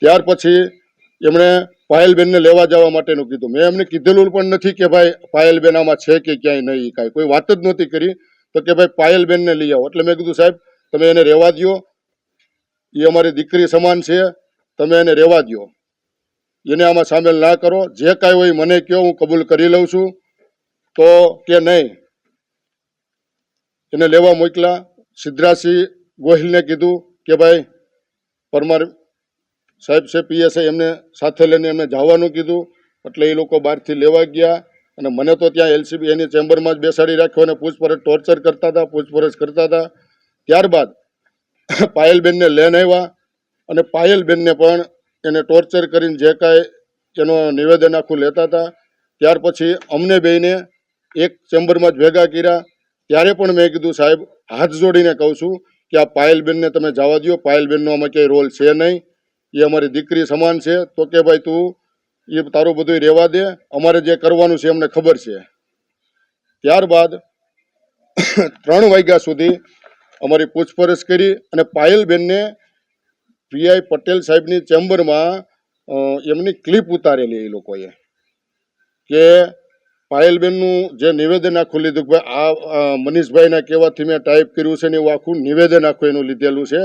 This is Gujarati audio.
ત્યાર પછી એમણે પાયલબેનને લેવા જવા માટેનું કીધું. મેં એમને કીધેલું પણ નથી કે ભાઈ પાયલબેન આમાં છે કે ક્યાંય નહીં કાંઈ. કોઈ વાત જ નહોતી કરી. તો કે ભાઈ પાયલબેનને લઈ આવો. એટલે મેં કીધું, સાહેબ, તમે એને રહેવા દ્યો. એ અમારી દીકરી સમાન છે. તમે એને રહેવા દ્યો. એને આમાં સામેલ ના કરો. જે કાંઈ હોય મને કહો હું કબૂલ કરી લઉં છું. તો કે નહીં. એને લેવા મોકલા. સિદ્ધરાજસિંહ ગોહિલને કીધું કે ભાઈ પરમાર સાહેબ છે પીએસઆઈ એમને સાથે લઈને એમને જવાનું કીધું. એટલે એ લોકો બહારથી લેવા ગયા. અને મને તો ત્યાં એલસીબી એની ચેમ્બરમાં જ બેસાડી રાખ્યો અને પૂછપરછ ટોર્ચર કરતા હતા, પૂછપરછ કરતા હતા. ત્યારબાદ પાયલબેનને લઈને આવ્યા અને પાયલબેનને પણ એને ટોર્ચર કરીને જે કાંઈ એનો નિવેદન આખું લેતા હતા. ત્યાર પછી અમને બેને એક ચેમ્બરમાં જ ભેગા કર્યા. ત્યારે પણ મેં કીધું, સાહેબ, હાથ જોડીને કહું છું કે આ પાયલબેનને તમે જવા દો પાયલબેનનો આમાં ક્યાંય રોલ છે નહીં. એ અમારી દીકરી સમાન છે, તો કે ભાઈ તું એ તારું બધું રહેવા દે, અમારે જે કરવાનું છે એમને ખબર છે. ત્યારબાદ ત્રણ વાગ્યા સુધી અમારી પૂછપરછ કરી અને પાયલબેનને પીઆઈ પટેલ સાહેબની ચેમ્બરમાં એમની ક્લિપ ઉતારેલી એ લોકોએ. કે પાયલબેનનું જે નિવેદન આખું લીધું કે ભાઈ આ મનીષભાઈના કહેવાથી મેં ટાઈપ કર્યું છે ને એવું આખું નિવેદન આખું એનું લીધેલું છે.